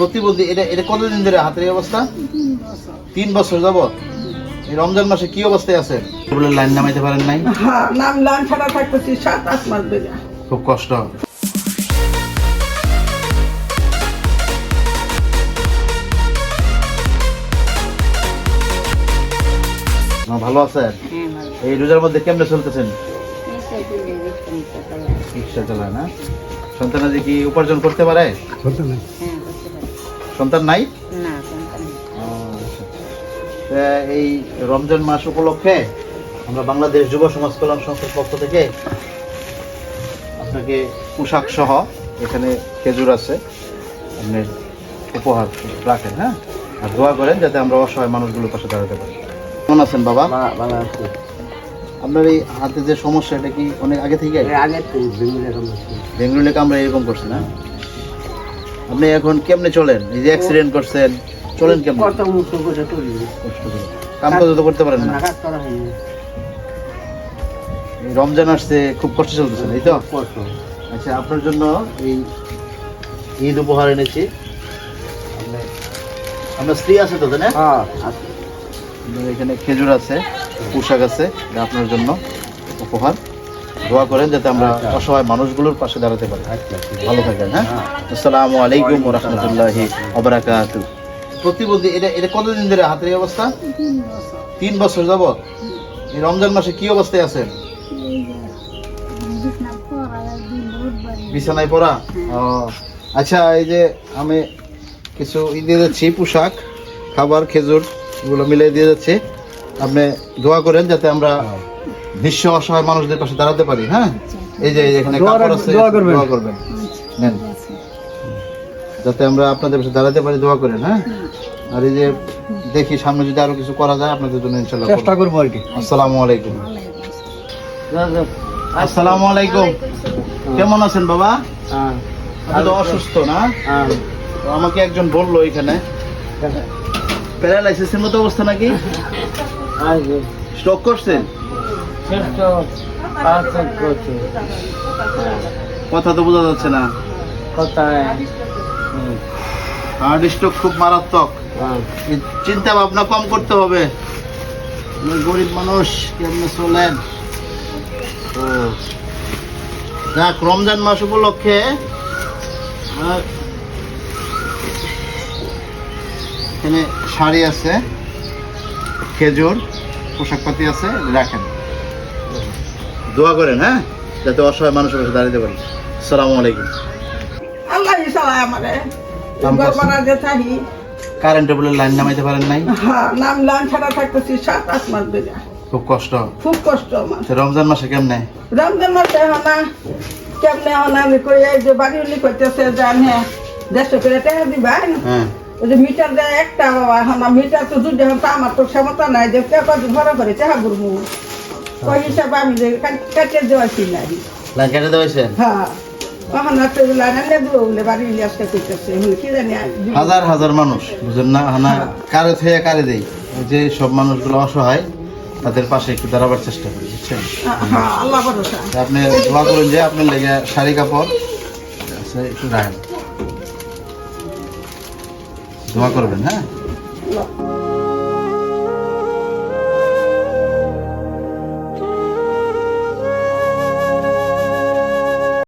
প্রতিবন্ধী এটা এটা কতদিন ধরে হাতের এই অবস্থা? তিন বছর যাব এই রমজান মাসে কি অবস্থায় আছে? বলে লাইন নামাইতে পারেন নাই? হ্যাঁ নাম লান ছাড়া থাকতেছি সাত আট মাস ধরে। খুব কষ্ট। না, ভালো আছেন? এই রোজার মধ্যে কেমনে চলতেছেন? রিক্সা চালায় না? সন্তানাদি কি উপার্জন করতে পারে। সন্তান নাই? ও, আচ্ছা। এই রমজান মাস উপলক্ষে আমরা বাংলাদেশ যুব সমাজ কল্যাণ সংস্থার পক্ষ থেকে আপনাকে পোশাক সহ এখানে খেজুর আছে। আপনি উপহার রাখেন হ্যাঁ? আর দোয়া করেন যাতে আমরা অসহায় মানুষগুলোর পাশে দাঁড়াতে পারি। কেমন আছেন বাবা? ভালো আছে। আপনার এই হাতে যে সমস্যা এটা কি অনেক আগে থেকে? আগে সমস্যা। আমরা এরকম করছি না। আপনি এখন কেমনে চলেন? এই যে অ্যাক্সিডেন্ট করছেন চলেন কেমন? কত মুখো করে কষ্ট করে। কাম কাজ তো করতে পারেন না। করা এই রমজান আসছে খুব কষ্ট চলতেছে এই তো? আচ্ছা আপনার জন্য এই ঈদ উপহার এনেছি। আপনি- আপনার স্ত্রী আছে তো তাই না হ্যাঁ আছে। এখানে খেজুর আছে পোশাক আছে আপনার জন্য উপহার। দোয়া করেন যাতে আমরা। অসহায় মানুষগুলোর পাশে দাঁড়াতে পারি। ভালো থাকেন হ্যাঁ। আসসালামু আলাইকুম রহমতুল্লাহি অবরাকাত প্রতিবন্ধী, এটা এটা কতদিন ধরে হাতের এই অবস্থা তিন বছর যাবত এই রমজান মাসে কি অবস্থায় আছেন বিছানায় পড়া আচ্ছা এই যে আমি কিছু ই দিয়ে যাচ্ছি, পোশাক, খাবার, খেজুর, এগুলো মিলিয়ে দিয়ে যাচ্ছি আপনি দোয়া করেন যাতে আমরা নিঃস্ব অসহায় মানুষদের পাশে দাঁড়াতে পারি হ্যাঁ? এই যে এখানে দোয়া কাপড় আছে দোয়া করবেন। নেন। যাতে আমরা আপনাদের পাশে দাঁড়াতে পারি দোয়া করেন হ্যাঁ? আর এই যে দেখি সামনে যদি আরও কিছু করা যায় আপনাদের জন্য ইনশাল্লাহ চেষ্টা করব আর কি। আসসালামু আলাইকুম। আসসালামু আলাইকুম। কেমন আছেন বাবা? হ্যাঁ। আপনি অসুস্থ না? হ্যাঁ। আমাকে একজন বলল এখানে। প্যারালাইসিসের মতো অবস্থা নাকি? স্ট্রোক করছেন? পারফেক্ট কথা তো বোঝা যাচ্ছে না। কোথায়। হার্ট স্ট্রোক খুব মারাত্মক। হ্যাঁ। চিন্তা ভাবনা কম করতে হবে। গরিব মানুষ কেমনে চলেন? যাক রমজান মাস উপলক্ষে এখানে শাড়ি আছে খেজুর পোশাক পাতি আছে রাখেন। দোয়া করেন হ্যাঁ? যাতে অসহায় মানুষের পাশে দাঁড়াতে পারি। আসসালামু আলাইকুম। আল্লাহ চালায় আমারে কারেন্টে বলে লাইন নামাইতে পারেন নাই? হ্যাঁ নাম লান ছাড়া থাকতেছি সাত আট মাস ধরে। খুব কষ্ট। খুব কষ্ট আমার। রমজান মাসে কেমনে? রমজান মাসে হনা কেমনে হনা আমি কই এই যে বাড়ি উলি করতেছে যে আমি দেড়শো করে টাকা দিবা হ্যাঁ। ওই যে মিটার দেয় একটা বাবা হনা মিটার তো দুধ এখন আমার তো ক্ষমতা নাই যে কে কত ঘরে করে টাকা বুড়বো আমি লাইন কেটে হ্যাঁ। হাজার হাজার মানুষ বুঝেন না? হানা কারে থেকে কারে দেই? যে সব মানুষগুলো অসহায় তাদের পাশে একটু দাঁড়াবার চেষ্টা করি বুঝছেন? হ্যাঁ আপনি দোয়া করুন যে আপনার লেগে শাড়ি কাপড় আচ্ছা, একটু রাখেন। দোয়া করবেন হ্যাঁ।